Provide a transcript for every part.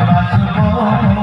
বাঁচবো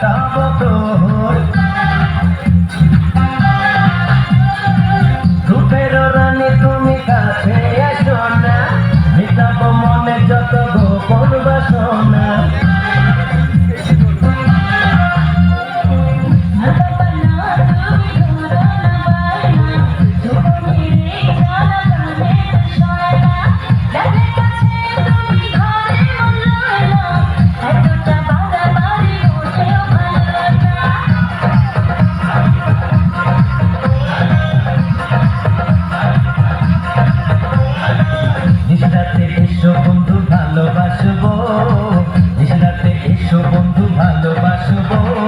কাটাবো তো এসো বন্ধু ভালোবাসবো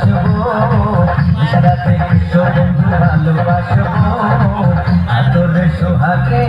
ভালোবাসবো। সারাতে কৃষ্ণ বন্ধু ভালোবাসবো আদরে সোহাগে